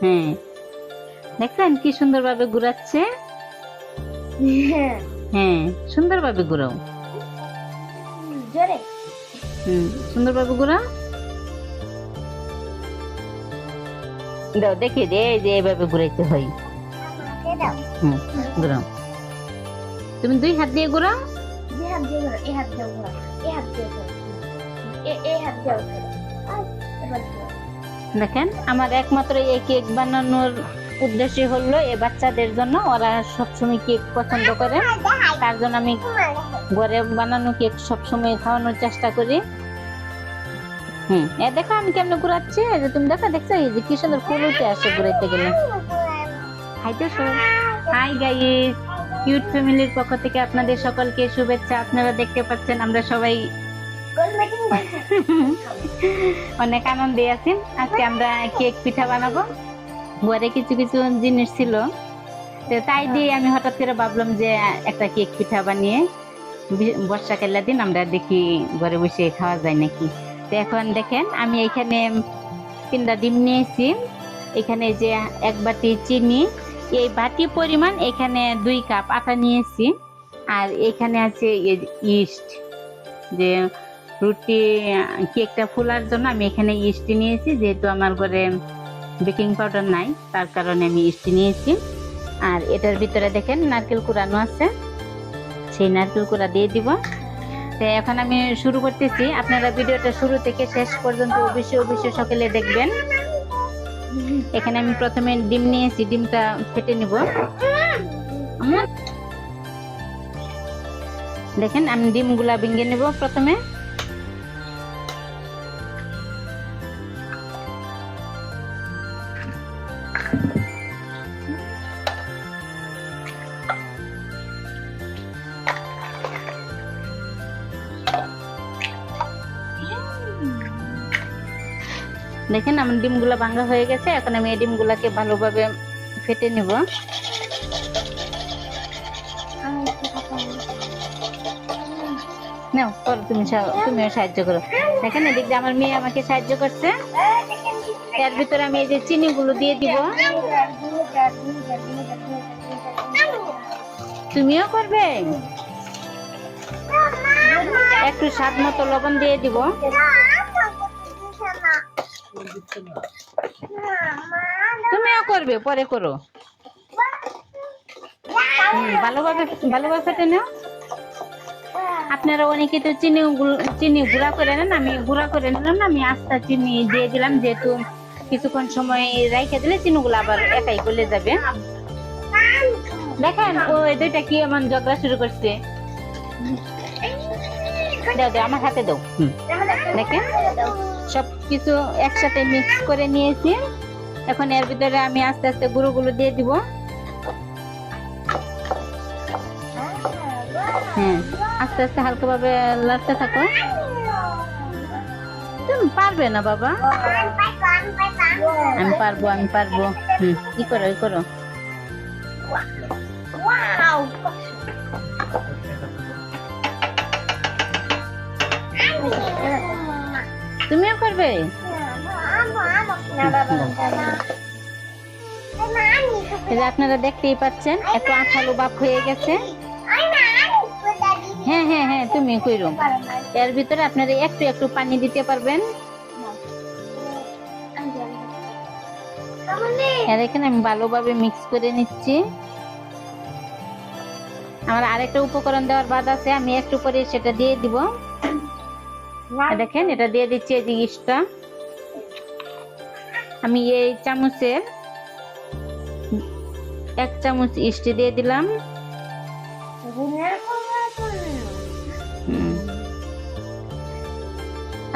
হ্যাঁ। দেখছেন কি সুন্দরভাবে ঘুরাচ্ছে। হ্যাঁ। হ্যাঁ সুন্দরভাবে ঘুরাও। জোরে। হুম সুন্দরভাবে ঘুরাও। দাও দেখি এই যে এইভাবে ঘুরাইতে হয়। হুম ঘুরাও। তুমি দুই হাত দিয়ে ঘুরাও। হাত দিয়ে ঘোরো এই হাত দিয়ে ঘোরো এই হাত দিয়ে ঘোরো এ- এই হাত দিয়ে ঘোরো আই, এবার ঘোরো। দেখেন, আমার একমাত্র এই কেক বানানোর উদ্দেশ্য হলো এই বাচ্চাদের জন্য ওরা সবসময় কেক পছন্দ করে। তার জন্য আমি ঘরে বানানো কেক সবসময় খাওয়ানোর চেষ্টা করি। হুম, এ দেখো আমি কেমনে ঘুরাচ্ছি যে তুমি দেখো, দেখছ? এই যে কি সুন্দর ফুল উঠে আসে ঘুরাইতে গেলে। হাইতে হাই গাইস কিউট ফ্যামিলির পক্ষ থেকে আপনাদের সকলকে শুভেচ্ছা। আপনারা দেখতে পাচ্ছেন, আমরা সবাই অনেক আনন্দে আছি আজকে আমরা কেক পিঠা বানাবো। ঘরে কিছু কিছু জিনিস ছিল। তো তাই দিয়ে আমি হঠাৎ করে ভাবলাম যে একটা কেক পিঠা বানিয়ে বর্ষাকালের দিন আমরা দেখি ঘরে বসে খাওয়া যায় নাকি। তো এখন দেখেন, আমি এখানে তিনটা ডিম নিয়েছি। এখানে যে এক বাটি চিনি, এই বাটি পরিমাণ এখানে দুই কাপ আটা নিয়েছি। আর এখানে আছে ইস্ট, যে রুটি, কেকটা ফোলার জন্য আমি এখানে ইস্টি নিয়েছি। যেহেতু আমার ঘরে বেকিং পাউডার নাই, তার কারণে আমি ইস্টি নিয়েছি। আর এটার ভিতরে দেখেন নারকেল কুড়ানো আছে। সেই নারকেল কুড়া দিয়ে দিব। তো এখন আমি শুরু করতেছি। আপনারা ভিডিওটা শুরু থেকে শেষ পর্যন্ত অবশ্যই অবশ্যই সকলে দেখবেন। এখানে আমি প্রথমে ডিম নিয়েছি, ডিমটা ফেটে নিব। দেখেন আমি ডিমগুলা ভেঙে নেব প্রথমে। দেখেন আমার ডিমগুলো ভাঙা হয়ে গেছে, এখন আমি এই ডিমগুলাকে ভালোভাবে ফেটে নিব। নাও করো তুমি তুমিও সাহায্য করো। দেখেন এদিক দিয়ে আমার মেয়ে আমাকে সাহায্য করছে। এর ভিতরে আমি এই যে চিনি গুলো দিয়ে দিব। তুমিও করবে? একটু স্বাদ মতো লবণ দিয়ে দিব। তুমিও করবে পরে করো। ভালোভাবে ভালোভাবে ফেটে নাও। আপনারা অনেকে তো চিনি গুল- চিনি গুঁড়া করে নেন আমি গুঁড়া করে নিলাম না আমি আস্তা চিনি দিয়ে দিলাম যেহেতু কিছুক্ষণ সময় রাইখে দিলে চিনিগুলো আবার একাই গলে যাবে। দেখেন ও দুইটা কি এমন ঝগড়া শুরু করছে। দাও দাও আমার হাতে দাও। দেখেন। সব কিছু একসাথে মিক্স করে নিয়েছি। এখন এর ভিতরে আমি আস্তে আস্তে গুঁড়োগুলো দিয়ে দিব। হ্যাঁ আস্তে আস্তে হালকা ভাবে লাড়তে থাকো। তুমি পারবে না, বাবা? আমি পারব আমি পারব। হুম কি করো কি করো। তুমিও করবে? আপনারা দেখতেই পাচ্ছেন একটু আঠালো বাপ হয়ে গেছে। হ্যাঁ হ্যাঁ হ্যাঁ তুমি কইরো। এর ভিতরে আপনারা একটু একটু পানি দিতে পারবেন। আর এখানে আমি ভালোভাবে মিক্স করে নিচ্ছি। আমার আরেকটা উপকরণ দেওয়ার বাদ আছে, আমি একটু পরে সেটা দিয়ে দিব। দেখেন এটা দিয়ে দিচ্ছি এই ইস্টটা আমি এই চামচের এক চামচ ইস্ট দিয়ে দিলাম।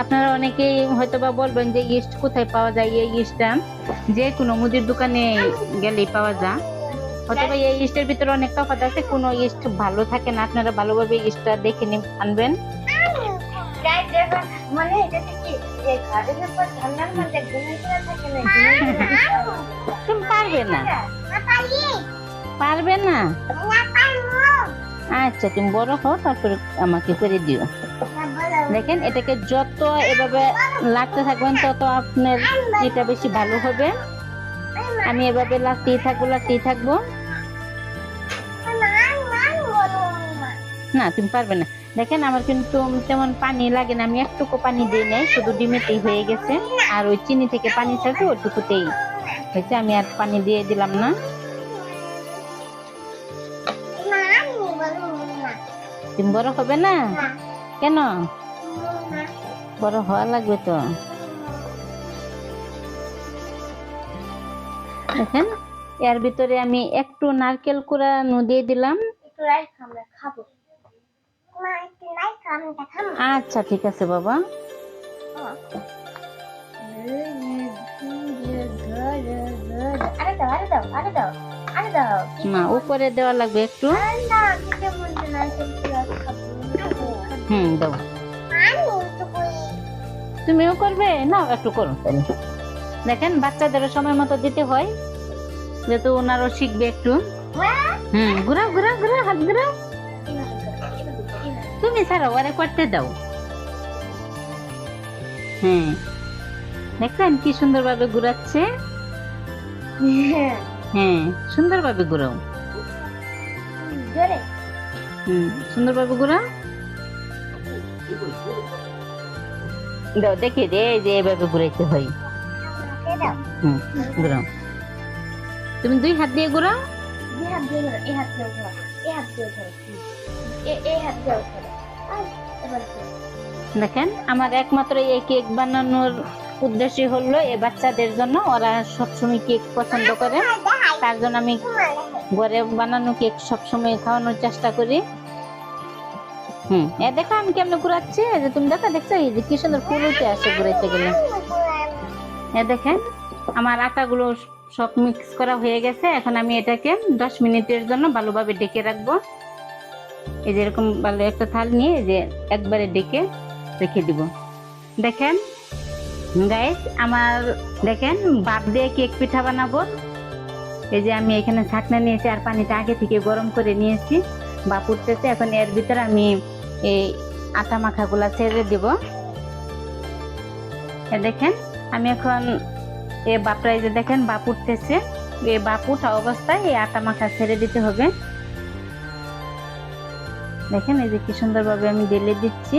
আপনারা অনেকেই হয়তো বা বলবেন যে ইস্ট কোথায় পাওয়া যায় এই ইস্টটা? যে কোনো মুদির দোকানে গেলেই পাওয়া যায়। অথবা এই ইস্টের ভিতরে অনেক তফাৎ আছে কোনো ইস্ট ভালো থাকে না। আপনারা ভালোভাবে ইস্টটা দেখে নিন আনবেন মানে এটা কি যে ঘরের উপর ঠান্ডার মধ্যে ঘুমিয়ে থাকে না তুমি পারবে না। পারবে না? আচ্ছা তুমি বড় হও তারপরে আমাকে করে দিও। দেখেন এটাকে যত এভাবে লাগতে থাকবেন তত আপনার এটা বেশি ভালো হবে। আমি এভাবে লাস্টেই থাকব লাস্টেই থাকব। না তুমি পারবে না। দেখেন আমার কিন্তু তেমন পানি লাগে না, আমি একটুকু পানি দিই নাই, শুধু ডিমেতেই হয়ে গেছে। আর ওই চিনি থেকে পানি ছাড়ছে ওইটুকুতেই হয়েছে, আমি আর পানি দিয়ে দিলাম না। তুমি বড় হবে না? কেন? বড় হওয়া লাগবে তো। দেখেন, এর ভিতরে আমি একটু নারকেল কুড়ানো দিয়ে দিলাম। খাব মা একটু রাইস আমরা খাব আচ্ছা ঠিক আছে বাবা। না, উপরে দেওয়া লাগবে একটু। হুম কই তুমিও করবে? না, একটু করো। দেখেন বাচ্চাদেরও সময় মতো দিতে হয়। যেহেতু ওনারও শিখবে একটু। হুম, ঘুরাও ঘুরাও ঘুরাও, হাত ঘুরাও। তুমি ছাড়াও আরে করতে দাও। হ্যাঁ দেখছেন কি সুন্দর ভাবে ঘুরাচ্ছে। হ্যাঁ। সুন্দর ভাবে ঘুরাও। জোরে হুম সুন্দর ঘুরাও দাও দেখে দে যে এভাবে ঘুরাইতে হয়। হুম ঘুরাও। তুমি দুই হাত দিয়ে ঘুরাও। এই হাত দিয়ে এই হাত দিয়ে এই হাত দিয়ে এই হাত দিয়ে ধরো। দেখেন, আমার একমাত্র এই কেক বানানোর উদ্দেশ্য হলো এই বাচ্চাদের জন্য ওরা সবসময় কেক পছন্দ করে। তার জন্য আমি ঘরে বানানো কেক সবসময় খাওয়ানোর চেষ্টা করি। হুম, এ দেখো আমি কেমনে ঘুরাচ্ছি? যে তুমি দেখো, দেখছ? এই যে কি সুন্দর ফুল উঠে আসে ঘুরাইতে গেলে। এ দেখেন, আমার আটাগুলো সব মিক্স করা হয়ে গেছে। এখন আমি এটাকে দশ মিনিটের জন্য ভালোভাবে ডেকে রাখব। এই যে এরকম ভালো একটা থাল নিয়ে যে একবারে ডেকে রেখে দিব। দেখেন গাইস আমার দেখেন বাপ দিয়ে কেক পিঠা বানাবো। এই যে আমি এখানে ছাকনা নিয়েছি আর পানিটা আগে থেকে গরম করে নিয়েছি। বাপ উঠতেছে, এখন এর ভিতরে আমি এই আটা মাখাগুলা ছেড়ে দিব। দেখেন, আমি এখন এ বাপরা এই যে দেখেন বাপ উঠতেছে। এই বাপ উঠা অবস্থায় এই আটা মাখা ছেড়ে দিতে হবে। দেখেন এই যে কি সুন্দরভাবে আমি ঢেলে দিচ্ছি।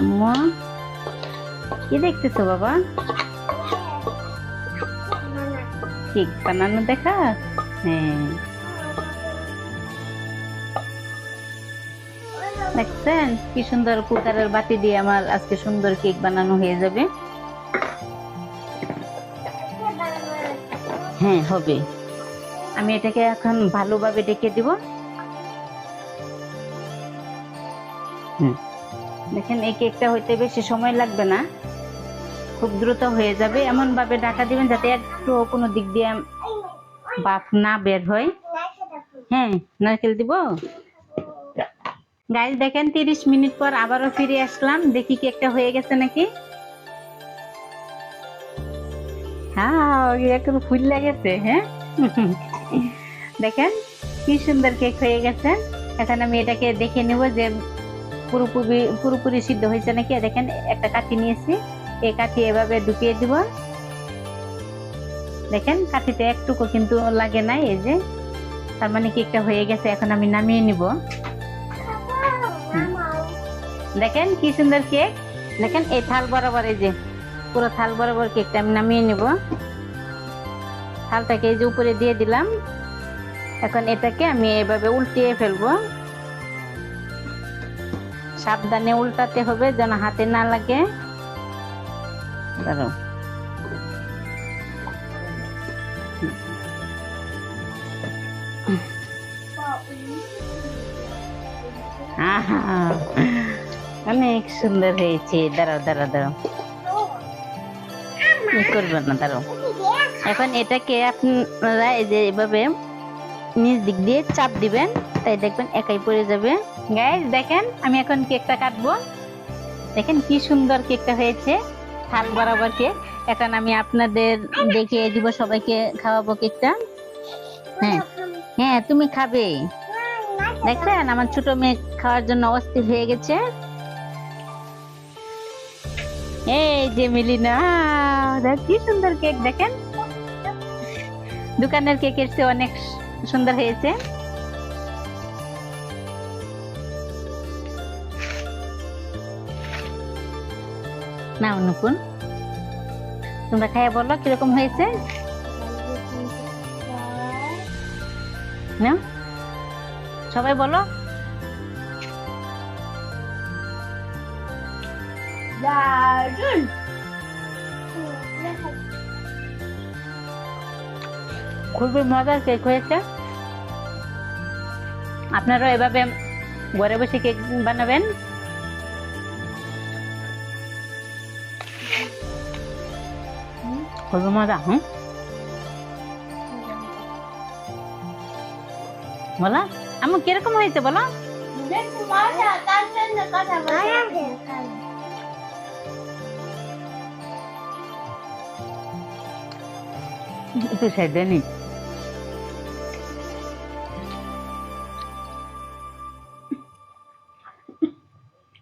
আম্মা, কি দেখতেছো বাবা? কেক বানানো দেখা? হ্যাঁ। দেখছেন? কি সুন্দর কুকারের বাটি দিয়ে আমার আজকে সুন্দর কেক বানানো হয়ে যাবে। হ্যাঁ হবে। আমি এটাকে এখন ভালোভাবে ডেকে দিব। দেখেন এই কেকটা হইতে বেশি সময় লাগবে না। খুব দ্রুত হয়ে যাবে। এমন ভাবে ডাকা দিবেন যাতে একটু কোনো দিক দিয়ে বাপ না বের হয়। হ্যাঁ নারকেল দিব? গাইজ দেখেন তিরিশ মিনিট পর আবারও ফিরে আসলাম। দেখি কেকটা হয়ে গেছে নাকি? হ্যাঁ এখন ফুল লেগেছে হ্যাঁ? দেখেন, কি সুন্দর কেক হয়ে গেছে। এখন আমি এটাকে দেখে নেব যে পুরোপুরি পুরোপুরি সিদ্ধ হয়েছে নাকি? দেখেন, একটা কাঠি নিয়েছি। এই কাঠি এভাবে ঢুকিয়ে দিব। দেখেন, কাঠিতে একটুকু কিন্তু লাগে নাই এই যে। তার মানে কেকটা হয়ে গেছে, এখন আমি নামিয়ে নিব। দেখেন, কি সুন্দর কেক দেখেন, এই থাল বরাবর এই যে পুরো থাল বরাবর কেকটা আমি নামিয়ে নিব। থালটাকে এই যে উপরে দিয়ে দিলাম। এখন এটাকে আমি এভাবে উল্টিয়ে ফেলব। সাবধানে উল্টাতে হবে যেন হাতে না লাগে। অনেক সুন্দর হয়েছে। দাঁড়াও দাঁড়াও দাঁড়াও। ই করবে না, দাঁড়াও। এখন এটাকে আপনারা এই যে এভাবে দিক দিয়ে চাপ দিবেন, তাই দেখবেন একাই পড়ে যাবে। দেখেন, আমি এখন কেকটা কাটবো। দেখেন কি সুন্দর কেকটা হয়েছে বরাবর কেক। এখন আমি আপনাদের দেখিয়ে দিব, সবাইকে খাওয়াবো কেকটা। হ্যাঁ হ্যাঁ তুমি খাবে। দেখছেন, আমার ছোট মেয়ে খাওয়ার জন্য অস্থির হয়ে গেছে। এই যে মিলিনা কি সুন্দর কেক দেখেন? দোকানের কেকের চেয়ে অনেক সুন্দর হয়েছে। না অনুকুল তোমরা খাইয়া বলো, কীরকম হয়েছে? সবাই বলো। খুবই মজার কেক হয়েছে আপনারাও এভাবে ঘরে বসে কেক বানাবেন খুবই মজা হুম বলো আমার কীরকম হয়েছে বলো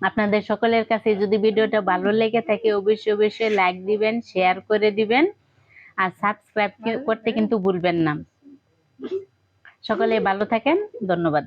আপনাদের সকলের কাছে যদি ভিডিওটা ভালো লেগে থাকে, অবশ্যই অবশ্যই লাইক দিবেন শেয়ার করে দিবেন, আর সাবস্ক্রাইব করতে কিন্তু ভুলবেন না। সকলে ভালো থাকেন, ধন্যবাদ।